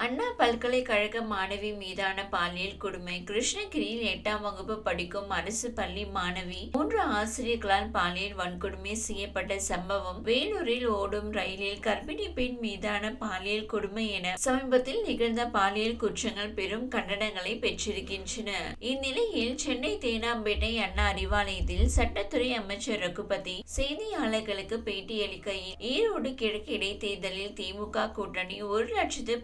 அண்ணா பல்கலைக்கழக மாணவி மீதான பாலியல் கொடுமை கிருஷ்ணகிரியில் எட்டாம் வகுப்பு படிக்கும் அரசு பள்ளி மாணவி மூன்று ஆசிரியர்களால் பாலியல் வன்கொடுமை செய்யப்பட்ட சம்பவம் வேலூரில் ஓடும் ரயிலில் கர்ப்பிணி பெண் மீதான பாலியல் கொடுமை என சமீபத்தில் நிகழ்ந்த பாலியல் குற்றங்கள் பெரும் கண்டனங்களை பெற்றிருக்கின்றன. இந்நிலையில் சென்னை தேனாம்பேட்டை அண்ணா அறிவாலயத்தில் சட்டத்துறை அமைச்சர் ரகுபதி செய்தியாளர்களுக்கு பேட்டியளிக்கையில் ஈரோடு கிழக்கு இடைத்தேர்தலில் திமுக கூட்டணி ஒரு லட்சத்து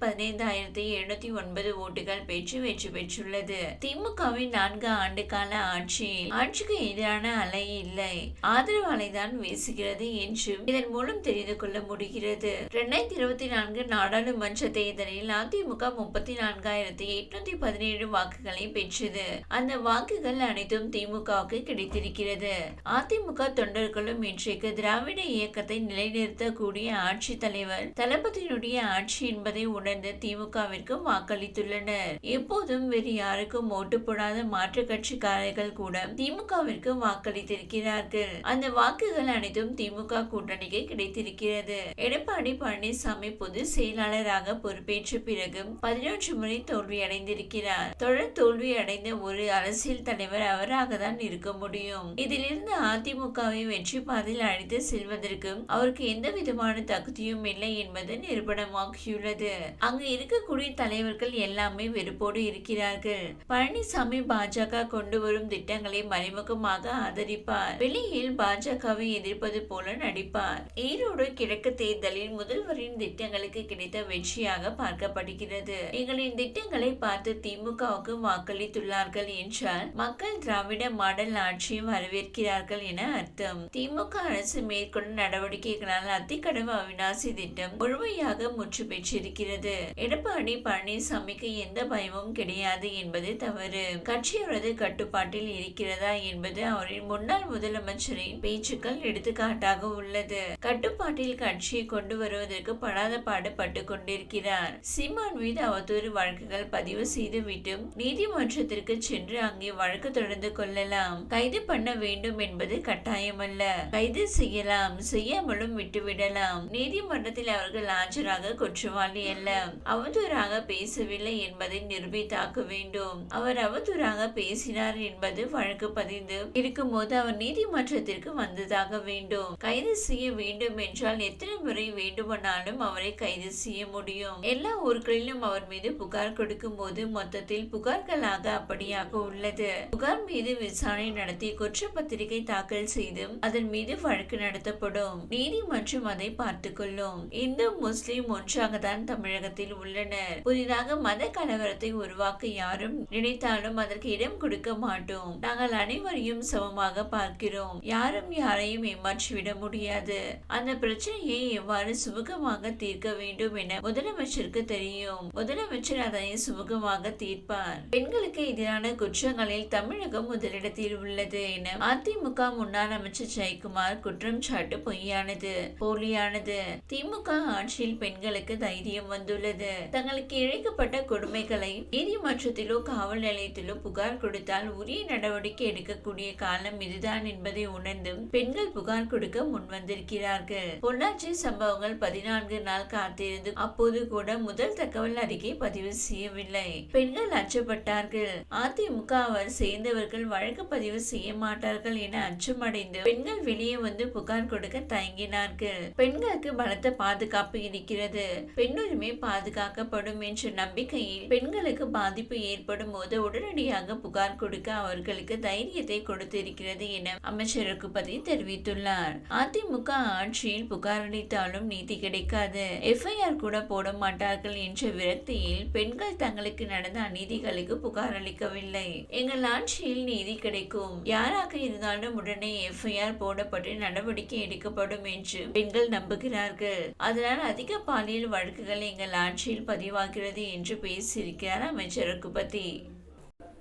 பதினைந்தாயிரத்தி எழுநூத்தி ஒன்பது ஓட்டுகள் பெற்று வெற்றி பெற்றுள்ளது. திமுகவின் நான்கு ஆண்டு கால ஆட்சியில் ஆட்சிக்கு எதிரான அலை இல்லை. ஆதரவு அலைதான் வீசுகிறது என்றும் இதன் மூலம் தெரிந்து கொள்ள முடிகிறது. இரண்டாயிரத்தி இருபத்தி நான்கு நாடாளுமன்ற தேர்தலில் அதிமுக முப்பத்தி நான்காயிரத்தி எட்நூத்தி பதினேழு வாக்குகளை பெற்றது. அந்த வாக்குகள் அனைத்தும் திமுகவுக்கு கிடைத்திருக்கிறது. அதிமுக தொண்டர்களும் இன்றைக்கு திராவிட இயக்கத்தை நிலைநிறுத்தக்கூடிய ஆட்சி தலைவர் தளபதியினுடைய ஆட்சி என்பதை உணர்ந்து திமுகவிற்கு வாக்களித்துள்ளனர். எப்போதும் வேறு யாருக்கும் ஓட்டு போடாத மாற்று கட்சிக்காரர்கள் கூட திமுகவிற்கு வாக்களித்திருக்கிறார்கள். அந்த வாக்குகள் அனைத்தும் திமுக கூட்டணிக்கு கிடைத்திருக்கிறது. எடப்பாடி பழனிசாமி பொது செயலாளராக பொறுப்பேற்ற பிறகு பதினொன்று முறை தோல்வியடைந்திருக்கிறார். தொடர் தோல்வி அடைந்த ஒரு அரசியல் தலைவர் அவராக தான் இருக்க முடியும். இதிலிருந்து அதிமுகவை வெற்றி பாதையில் அழைத்து செல்வதற்கு அவருக்கு எந்த விதமான தகுதியும் இல்லை என்பது நிரூபணமாகியுள்ளது. அங்கு இருக்கக்கூடிய தலைவர்கள் எல்லாமே வெறுப்போடு இருக்கிறார்கள். பழனிசாமி பாஜக கொண்டு வரும் திட்டங்களை மறைமுகமாக ஆதரிப்பார். வெளியில் பாஜகவை எதிர்ப்பது போல நடிப்பார். ஈரோடு கிழக்கு தேர்தலில் முதல்வரின் திட்டங்களுக்கு கிடைத்த வெற்றியாக பார்க்கப்படுகிறது. எங்களின் திட்டங்களை பார்த்து திமுகவுக்கு வாக்களித்துள்ளார்கள் என்றால் மக்கள் திராவிட மாடல் ஆட்சியை வரவேற்கிறார்கள் என அர்த்தம். திமுக அரசு மேற்கொண்ட நடவடிக்கைகளால் அத்திக்கடவு அவிநாசி திட்டம் முழுமையாக முற்று பெற்றிருக்கிறது எடப்பாடி பழனிசாமிக்கு எந்த பயமும் கிடையாது என்பது தவறு. கட்சியோரது கட்டுப்பாட்டில் இருக்கிறதா என்பது அவரின் முன்னாள் முதலமைச்சரின் பேச்சுக்கள் எடுத்துக்காட்டாக உள்ளது. கட்டுப்பாட்டில் கட்சியை கொண்டு வருவதற்கு படாத பாடுபட்டு கொண்டிருக்கிறார். சீமான் மீது அவதூறு வழக்குகள் பதிவு செய்துவிட்டு நீதிமன்றத்திற்கு சென்று அங்கே வழக்கு தொடர்ந்து கொள்ளலாம். கைது பண்ண வேண்டும் என்பது கட்டாயமல்ல. கைது செய்யலாம். செய்யாமலும் விட்டுவிடலாம். நீதிமன்றத்தில் அவர்கள் ஆஜராக குற்றவாளி அல்ல. அவதூறாக பேசவில்லை என்பதை நிரூபித்தாக்க வேண்டும். அவர் அவதூறாக பேசினார் என்பது வழக்கு பதிந்து இருக்கும்போது அவர் நீதிமன்றத்திற்கு வந்ததாக வேண்டும். கைது செய்ய வேண்டும் என்றால் எத்தனை முறை வேண்டுமானாலும் அவரை கைது செய்ய முடியும். எல்லா ஊர்களிலும் அவர் மீது புகார் கொடுக்கும் போது மொத்தத்தில் புகார்களாக அப்படியாக உள்ளது. புகார் மீது விசாரணை நடத்தி குற்றப்பத்திரிகை தாக்கல் செய்தும் அதன் மீது வழக்கு நடத்தப்படும். நீதிமன்றம் அதை பார்த்துக் கொள்ளும். இந்து முஸ்லிம் ஒன்றாக தான் தமிழகத்தில் உள்ளனர். புதிதாக மத கலவரத்தை உருவாக்க யாரும் நினைத்தாலும் அதற்கு இடம் கொடுக்க மாட்டோம். நாங்கள் அனைவரையும் சமமாக பார்க்கிறோம். யாரும் யாரையும் ஏமாற்றிவிட முடியாது. அந்த பிரச்சனையை எவ்வாறு சுமூகமாக தீர்க்க வேண்டும் என முதலமைச்சருக்கு தெரியும். முதலமைச்சர் அதனை சுமூகமாக தீர்ப்பார். பெண்களுக்கு எதிரான குற்றங்களில் தமிழகம் முதலிடத்தில் உள்ளது என அதிமுக முன்னாள் அமைச்சர் ஜெயக்குமார் குற்றம் சாட்டு பொய்யானது போலியானது. திமுக ஆட்சியில் பெண்களுக்கு தைரியம் வந்துள்ளது. தங்களுக்கு இழைக்கப்பட்ட கொடுமைகளை நீதிமன்றத்திலோ காவல் நிலையத்திலோ புகார் கொடுத்தால் உரிய நடவடிக்கை எடுக்கக்கூடிய காலம் இதுதான் என்பதை உணர்ந்தும் பெண்கள் புகார் கொடுக்க முன்வந்திருக்கிறார்கள். பொள்ளாச்சி சம்பவங்கள் பதினான்கு நாள் காத்திருந்து அப்போது கூட முதல் தகவல் அறிக்கை பதிவு செய்யவில்லை. பெண்கள் அச்சப்பட்டார்கள். அதிமுக அவர் சேர்ந்தவர்கள் வழக்கு பதிவு செய்ய மாட்டார்கள் என அச்சமடைந்து பெண்கள் வெளியே வந்து புகார் கொடுக்க தயங்கினார்கள். பெண்களுக்கு பலத்த பாதுகாப்பு இருக்கிறது. பெண்ணுரிமை பாதுகாப்பு பாதுகாக்கப்படும் என்ற நம்பிக்கையில் பெண்களுக்கு பாதிப்பு ஏற்படும் போது உடனடியாக புகார் கொடுக்க அவர்களுக்கு தைரியத்தை கொடுத்திருக்கிறது என அமைச்சர் ரகுபதி தெரிவித்துள்ளார். அதிமுக ஆட்சியில் புகார் அளித்தாலும் நீதி கிடைக்காது. எஃப்ஐஆர் கூட போட மாட்டார்கள் என்ற விரக்தியில் பெண்கள் தங்களுக்கு நடந்த அநீதிகளுக்கு புகார் அளிக்கவில்லை. எங்கள் ஆட்சியில் நீதி கிடைக்கும். யாராக இருந்தாலும் உடனே எஃப்ஐஆர் போடப்பட்டு நடவடிக்கை எடுக்கப்படும் என்று பெண்கள் நம்புகிறார்கள். அதனால் அதிக பாலியல் வழக்குகள் எங்கள் ஆட்சியில் பதிவாகிறது என்று பேசியிருக்கிறார் அமைச்சர் ரகுபதி.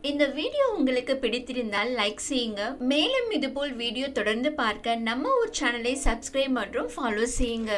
இந்த வீடியோ உங்களுக்கு பிடித்திருந்தால் லைக் செய்யுங்க. மேலும் இதுபோல் வீடியோ தொடர்ந்து பார்க்க நம்ம ஒரு சேனலை சப்ஸ்கிரைப் மற்றும் ஃபாலோ செய்யுங்க.